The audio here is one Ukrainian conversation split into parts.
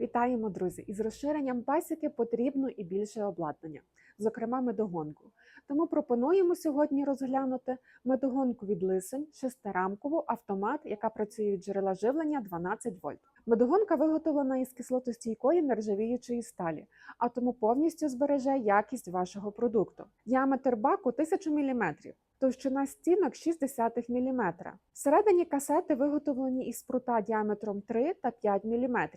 Вітаємо, друзі! Із розширенням пасіки потрібно і більше обладнання, зокрема медогонку. Тому пропонуємо сьогодні розглянути медогонку від лисень, шестирамкову автомат, яка працює від джерела живлення 12 вольт. Медогонка виготовлена із кислотостійкої нержавіючої сталі, а тому повністю збереже якість вашого продукту. Діаметр баку 1000 мм, товщина стінок 0,6 мм. Всередині касети виготовлені із прута діаметром 3 та 5 мм.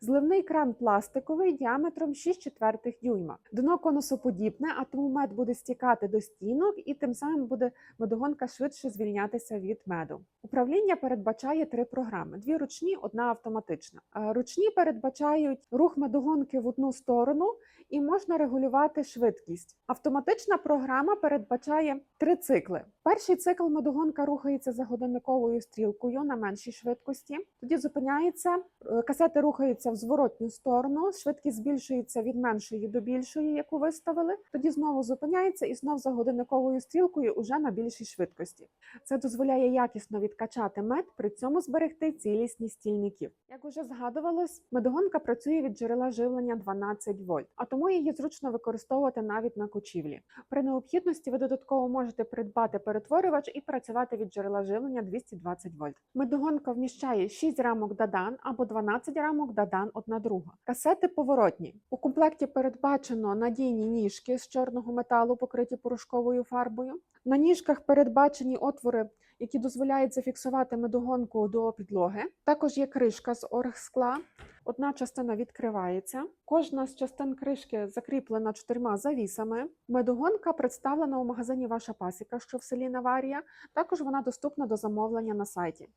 Зливний кран пластиковий діаметром 6 четвертих дюйма. Дно конусоподібне, а тому мед буде стікати до стінок і тим самим буде медогонка швидше звільнятися від меду. Управління передбачає три програми: дві ручні, одна автоматична. Е, Ручні передбачають рух медогонки в одну сторону і можна регулювати швидкість. Автоматична програма передбачає три цикли. Перший цикл медогонка рухається за годинниковою стрілкою на меншій швидкості. Тоді зупиняється, е, касети рухаються в зворотню сторону, швидкість збільшується від меншої до більшої, яку виставили. Тоді знову зупиняється і знов за годинниковою стрілкою уже на більшій швидкості. Це дозволяє якісно відкачати мед, при цьому зберегти цілісність стільників. Як уже згадувалось, медогонка працює від джерела живлення 12 вольт, а тому її зручно використовувати навіть на кочівлі. При необхідності ви додатково можете придбати перетворювач і працювати від джерела живлення 220 вольт. Медогонка вміщає 6 рамок Дадан або 12 рамок Дадан одна друга. Касети поворотні. У комплекті передбачено надійні ніжки з чорного металу, покриті порошковою фарбою. На ніжках передбачені отвори, які дозволяють зафіксувати медогонку до підлоги. Також є кришка з оргскла. Одна частина відкривається. Кожна з частин кришки закріплена чотирма завісами. Медогонка представлена у магазині Ваша пасіка, що в селі Наварія. Також вона доступна до замовлення на сайті.